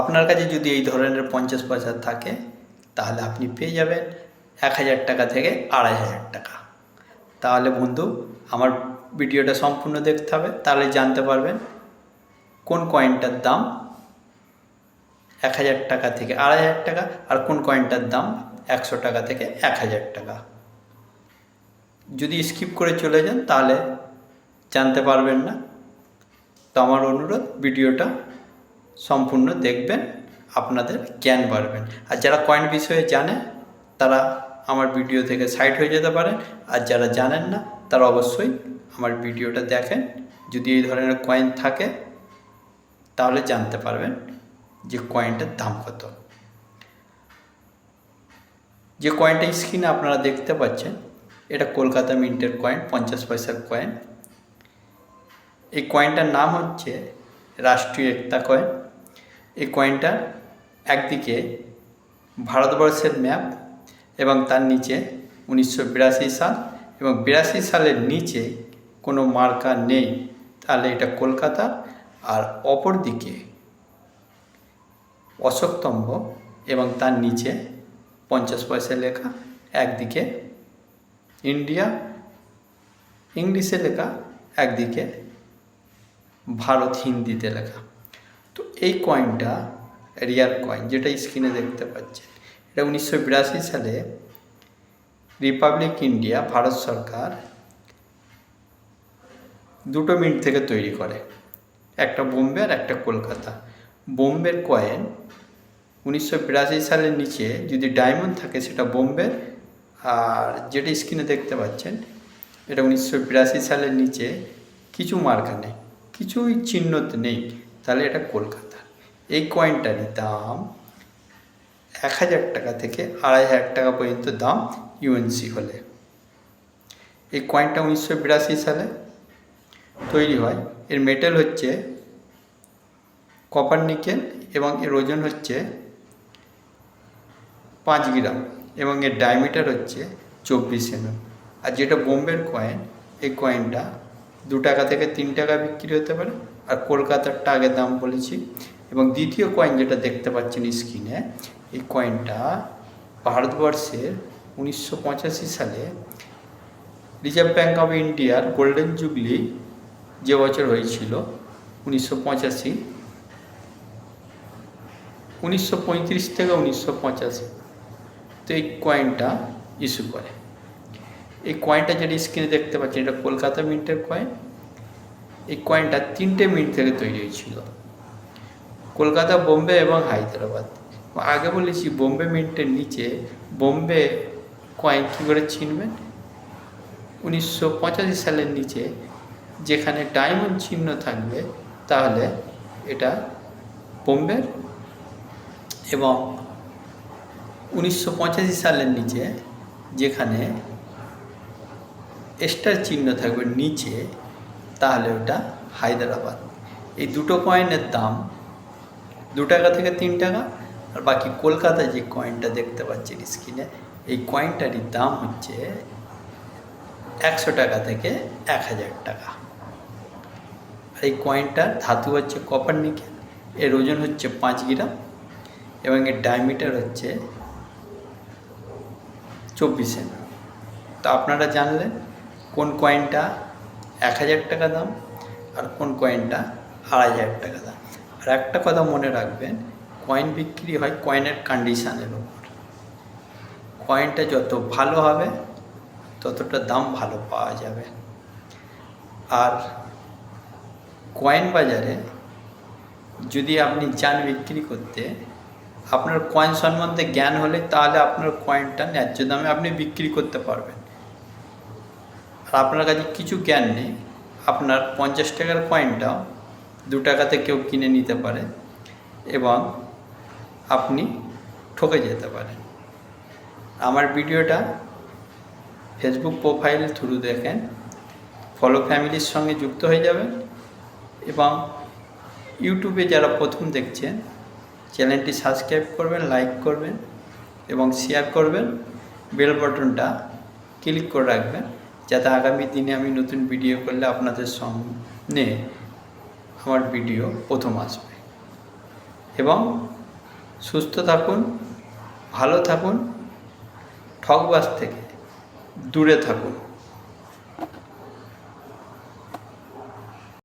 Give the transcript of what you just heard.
আপনার কাছে যদি এই ধরনের পঞ্চাশ পয়সা থাকে, তাহলে আপনি পেয়ে যাবেন এক হাজার টাকা থেকে আড়াই হাজার টাকা। তাহলে বন্ধু, আমার ভিডিওটা সম্পূর্ণ দেখতে হবে, তাহলে জানতে পারবেন কোন কয়েনটার দাম এক হাজার টাকা থেকে আড়াই হাজার টাকা আর কোন কয়েনটার দাম একশো টাকা থেকে এক হাজার টাকা। যদি স্কিপ করে চলে যান, তাহলে জানতে পারবেন না। তো আমার অনুরোধ, ভিডিওটা সম্পূর্ণ দেখবেন, আপনাদের জ্ঞান বাড়বেন আর যারা কয়েন বিষয়ে জানে, তারা আমার ভিডিও থেকে সাইড হয়ে যেতে পারেন। আর যারা জানেন না, তারা অবশ্যই আমার ভিডিওটা দেখেন। যদি এই ধরনের কয়েন থাকে, তাহলে জানতে পারবেন যে কয়েনটার দাম কত। যে কয়েনটা স্ক্রিনে আপনারা দেখতে পাচ্ছেন, এটা কলকাতা মিন্টের কয়েন পঞ্চাশ পয়সার কয়েন এই কয়েনটার নাম হচ্ছে রাষ্ট্রীয় একতা কয়েন এই কয়েনটা একদিকে ভারতবর্ষের ম্যাপ এবং তার নিচে উনিশশো বিরাশি সাল এবং বিরাশি সালের নিচে কোনো মার্কা নেই। তাহলে এটা কলকাতা আর অপর দিকে অশোকতম্ভ এবং তার নিচে পঞ্চাশ পয়সা লেখা, একদিকে ইন্ডিয়া, ইংলিশে লেখা, একদিকে ভারত হিন্দিতে লেখা। এই কয়েনটা রিয়ার কয়েন যেটা স্ক্রিনে দেখতে পাচ্ছেন, এটা উনিশশো বিরাশি সালে রিপাবলিক ইন্ডিয়া ভারত সরকার দুটো মিনিট থেকে তৈরি করে, একটা বোম্বে আর একটা কলকাতা। বোম্বের কয়েন উনিশশো বিরাশি সালের নিচে যদি ডায়মন্ড থাকে সেটা বোম্বে আর যেটা স্ক্রিনে দেখতে পাচ্ছেন, এটা উনিশশো বিরাশি সালের নিচে কিছু মার্কা নেই, কিছুই চিহ্ন নেই। তাহলে এটা কলকাতা। এই কয়েনটারই দাম এক হাজার টাকা থেকে আড়াই হাজার টাকা পর্যন্ত দাম ইউএনসি হলে। এই কয়েনটা উনিশশো বিরাশি সালে তৈরি হয়। এর মেটেল হচ্ছে কপার নিকেল এবং এর ওজন হচ্ছে পাঁচ গ্রাম এবং এর ডায়মিটার হচ্ছে চব্বিশ এমএম আর যেটা বোম্বের কয়েন এই কয়েনটা দু টাকা থেকে তিন টাকা বিক্রি হতে পারে। আর কলকাতারটা আগে দাম বলেছি। এবং দ্বিতীয় কয়েন যেটা দেখতে পাচ্ছেন স্ক্রিনে এই কয়েনটা ভারতবর্ষের উনিশশো পঁচাশি সালে রিজার্ভ ব্যাঙ্ক অফ ইন্ডিয়ার গোল্ডেন জুবলি যে বছর হয়েছিল, উনিশশো পঁচাশি। উনিশশো পঁয়ত্রিশ থেকে উনিশশো পঁচাশি। তো এই কয়েনটা ইস্যু করে। এই কয়েনটা যেটা স্ক্রিনে দেখতে পাচ্ছেন, এটা কলকাতা মিন্টের কয়েন এই কয়েনটা তিনটে মিনিট থেকে তৈরি হয়েছিল। কলকাতা, বোম্বে এবং হায়দ্রাবাদ। আগে বলেছি, বোম্বে মিন্টের নিচে বোম্বে কয়েন কী করে চিনবেন উনিশশো পঁচাশি সালের নিচে যেখানে ডায়মন্ড চিহ্ন থাকবে, তাহলে এটা বোম্বের এবং উনিশশো পঁচাশি সালের নিচে যেখানে স্টার চিহ্ন থাকবে নিচে, তাহলে ওটা হায়দ্রাবাদ। এই দুটো কয়েনের দাম দু টাকা থেকে তিন টাকা, আর বাকি কলকাতায় যে কয়েনটা দেখতে পাচ্ছেন স্ক্রিনে এই কয়েনটারই দাম হচ্ছে একশো টাকা থেকে এক হাজার টাকা। আর এই কয়েনটার ধাতু হচ্ছে কপার নিকেল এর ওজন হচ্ছে পাঁচ গ্রাম, এবং এর ডায়মিটার হচ্ছে চব্বিশ এম তো আপনারা জানলেন কয়েনটা এক হাজার টাকা দাম আর কোন কয়েনটা আড়াই হাজার টাকা দাম। আর একটা কথা মনে রাখবেন কয়েন বিক্রি হয় কয়েনের কন্ডিশানের উপর। কয়েনটা যত ভালো হবে, ততটা দাম ভালো পাওয়া যাবে। আর কয়েন বাজারে যদি আপনি যান বিক্রি করতে, আপনার কয়েন সম্বন্ধে জ্ঞান হলে তাহলে আপনার কয়েনটা ন্যায্য দামে আপনি বিক্রি করতে পারবেন। আর আপনার কাছে কিছু জ্ঞান নেই। আপনার পঞ্চাশ টাকার কয়েনটাও দু টাকাতে কেউ কিনে নিতে পারে এবং আপনি ঠকে যেতে পারেন। আমার ভিডিওটা ফেসবুক প্রোফাইল থ্রু দেখেন। ফলো ফ্যামিলির সঙ্গে যুক্ত হয়ে যাবেন এবং ইউটিউবে যারা প্রথম দেখছেন চ্যানেলটি সাবস্ক্রাইব করবেন লাইক করবেন এবং শেয়ার করবেন বেল বাটনটা ক্লিক করে রাখবেন। যাতে আগামী দিনে আমি নতুন ভিডিও করলে আপনাদের সামনে আমার ভিডিও প্রথম আসবে। এবং সুস্থ থাকুন, ভালো থাকুন ঠকবাস থেকে দূরে থাকুন।